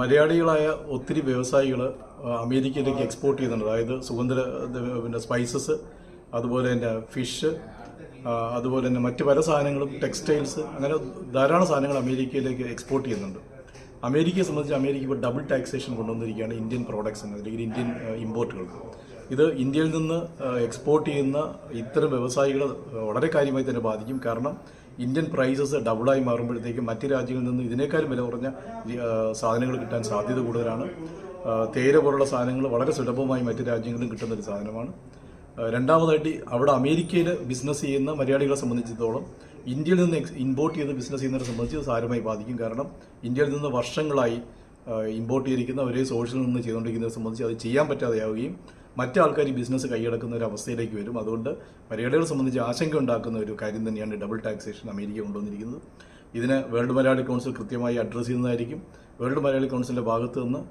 മലയാളികളായ ഒത്തിരി വ്യവസായികൾ അമേരിക്കയിലേക്ക് എക്സ്പോർട്ട് ചെയ്യുന്നുണ്ട്. അതായത് സുഗന്ധ പിന്നെ സ്പൈസസ് അതുപോലെ തന്നെ ഫിഷ് അതുപോലെ തന്നെ മറ്റ് പല സാധനങ്ങളും ടെക്സ്റ്റൈൽസ് അങ്ങനെ ധാരാളം സാധനങ്ങൾ അമേരിക്കയിലേക്ക് എക്സ്പോർട്ട് ചെയ്യുന്നുണ്ട്. അമേരിക്കയെ സംബന്ധിച്ച് അമേരിക്ക ഇപ്പോൾ ഡബിൾ ടാക്സേഷൻ കൊണ്ടുവന്നിരിക്കുകയാണ് ഇന്ത്യൻ പ്രോഡക്ട്സിന് അല്ലെങ്കിൽ ഇന്ത്യൻ ഇമ്പോർട്ടുകൾക്ക് ഇത് ഇന്ത്യയിൽ നിന്ന് എക്സ്പോർട്ട് ചെയ്യുന്ന ഇത്തരം വ്യവസായികൾ വളരെ കാര്യമായി തന്നെ ബാധിക്കും. കാരണം ഇന്ത്യൻ പ്രൈസസ് ഡബിളായി മാറുമ്പോഴത്തേക്കും മറ്റ് രാജ്യങ്ങളിൽ നിന്ന് ഇതിനേക്കാളും വില കുറഞ്ഞ സാധനങ്ങൾ കിട്ടാൻ സാധ്യത കൂടുതലാണ്. തേര പോലുള്ള സാധനങ്ങൾ വളരെ സുലഭമായി മറ്റ് രാജ്യങ്ങളിലും കിട്ടുന്ന ഒരു സാധനമാണ്. രണ്ടാമതായിട്ട് അവിടെ അമേരിക്കയിൽ ബിസിനസ് ചെയ്യുന്ന മലയാളികളെ സംബന്ധിച്ചിടത്തോളം ഇന്ത്യയിൽ നിന്ന് ഇമ്പോർട്ട് ചെയ്ത് ബിസിനസ് ചെയ്യുന്നവരെ സംബന്ധിച്ച് സാരമായി ബാധിക്കും. കാരണം ഇന്ത്യയിൽ നിന്ന് വർഷങ്ങളായി ഇമ്പോർട്ട് ചെയ്തിരിക്കുന്ന ഒരേ സോഴ്സിൽ നിന്ന് ചെയ്തുകൊണ്ടിരിക്കുന്നതിനെ സംബന്ധിച്ച് അത് ചെയ്യാൻ പറ്റാതെയാവുകയും മറ്റു ആൾക്കാർ ഈ ബിസിനസ് കൈയടക്കുന്ന ഒരു അവസ്ഥയിലേക്ക് വരും. അതുകൊണ്ട് മലയാളികളെ സംബന്ധിച്ച് ആശങ്ക ഉണ്ടാക്കുന്ന ഒരു കാര്യം തന്നെയാണ് ഡബിൾ ടാക്സേഷൻ അമേരിക്ക കൊണ്ടുവന്നിരിക്കുന്നത്. ഇതിന് വേൾഡ് മലയാളി കൗൺസിൽ കൃത്യമായി അഡ്രസ്സ് ചെയ്യുന്നതായിരിക്കും. വേൾഡ് മലയാളി കൗൺസിലിന്റെ ഭാഗത്തു നിന്ന്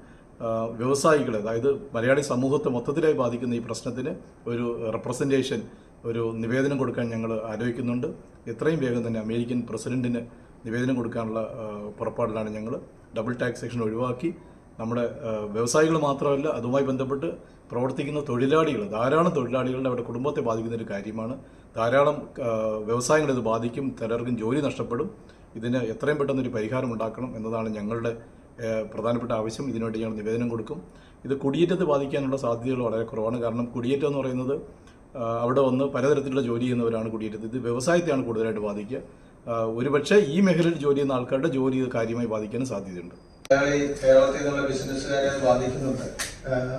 വ്യവസായികളെ അതായത് മലയാളി സമൂഹത്തെ മൊത്തത്തിലായി ബാധിക്കുന്ന ഈ പ്രശ്നത്തിന് ഒരു റെപ്രസെന്റേഷൻ ഒരു നിവേദനം കൊടുക്കാൻ ഞങ്ങൾ ആലോചിക്കുന്നുണ്ട്. എത്രയും വേഗം തന്നെ അമേരിക്കൻ പ്രസിഡന്റിന് നിവേദനം കൊടുക്കാനുള്ള പുറപ്പാടിലാണ് ഞങ്ങൾ ഡബിൾ ടാക്സേഷൻ ഒഴിവാക്കി നമ്മുടെ വ്യവസായികൾ മാത്രമല്ല അതുമായി ബന്ധപ്പെട്ട് പ്രവർത്തിക്കുന്ന തൊഴിലാളികൾ ധാരാളം തൊഴിലാളികളുടെ അവരുടെ കുടുംബത്തെ ബാധിക്കുന്ന ഒരു കാര്യമാണ്. ധാരാളം വ്യവസായങ്ങൾ ഇത് ബാധിക്കും ചിലർക്കും ജോലി നഷ്ടപ്പെടും. ഇതിന് എത്രയും പെട്ടെന്ന് ഒരു പരിഹാരം ഉണ്ടാക്കണം എന്നതാണ് ഞങ്ങളുടെ പ്രധാനപ്പെട്ട ആവശ്യം. ഇതിനുവേണ്ടി ഞങ്ങൾ നിവേദനം കൊടുക്കും. ഇത് കുടിയേറ്റത്തെ ബാധിക്കാനുള്ള സാധ്യതകൾ വളരെ കുറവാണ്. കാരണം കുടിയേറ്റം എന്ന് പറയുന്നത് അവിടെ വന്ന് പലതരത്തിലുള്ള ജോലി ചെയ്യുന്നവരാണ് കുടിയേറ്റത് ഇത് വ്യവസായത്തെയാണ് കൂടുതലായിട്ട് ബാധിക്കുക. ഒരുപക്ഷെ ഈ മേഖലയിൽ ജോലി ചെയ്യുന്ന ആൾക്കാരുടെ ജോലി ഇത് കാര്യമായി ബാധിക്കാനും സാധ്യതയുണ്ട്. മലയാളി കേരളത്തിൽ നിന്നുള്ള ബിസിനസ്സുകാരെ ബാധിക്കുന്നുണ്ട്.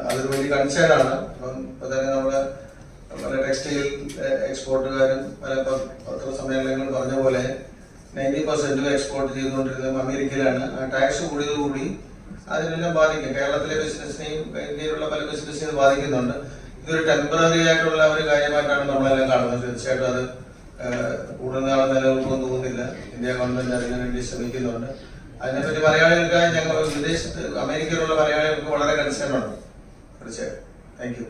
അതൊരു വലിയ കൺസേൺ ആണ്. അപ്പം ഇപ്പൊ തന്നെ നമ്മൾ പല ടെക്സ്റ്റൈൽ എക്സ്പോർട്ടുകാരും പല പത്ര സമ്മേളനങ്ങളും പറഞ്ഞ പോലെ നയന്റി പെർസെന്റ് എക്സ്പോർട്ട് ചെയ്തുകൊണ്ടിരുന്നത് അമേരിക്കയിലാണ്. ആ ടാക്സ് കൂടിയതോടുകൂടി അതിനെല്ലാം ബാധിക്കും. കേരളത്തിലെ ബിസിനസ്സിനെയും ഇന്ത്യയിലുള്ള പല ബിസിനസ്സിനെയും ബാധിക്കുന്നുണ്ട്. ഇതൊരു ടെമ്പററി ആയിട്ടുള്ള ഒരു കാര്യമായിട്ടാണ് നമ്മളെല്ലാം കാണുന്നത്. തീർച്ചയായിട്ടും അത് കൂടുതൽ നാൾ നിലനിൽക്കുമെന്ന് തോന്നുന്നില്ല. ഇന്ത്യ ഗവൺമെന്റ് അതിനു വേണ്ടി ശ്രമിക്കുന്നുണ്ട്. അതിനെപ്പറ്റി മലയാളികൾക്ക് ഞങ്ങൾ വിദേശത്ത് അമേരിക്കയിലുള്ള മലയാളികൾക്ക് വളരെ കൺസേൺ ഉണ്ട്. തീർച്ചയായും താങ്ക് യു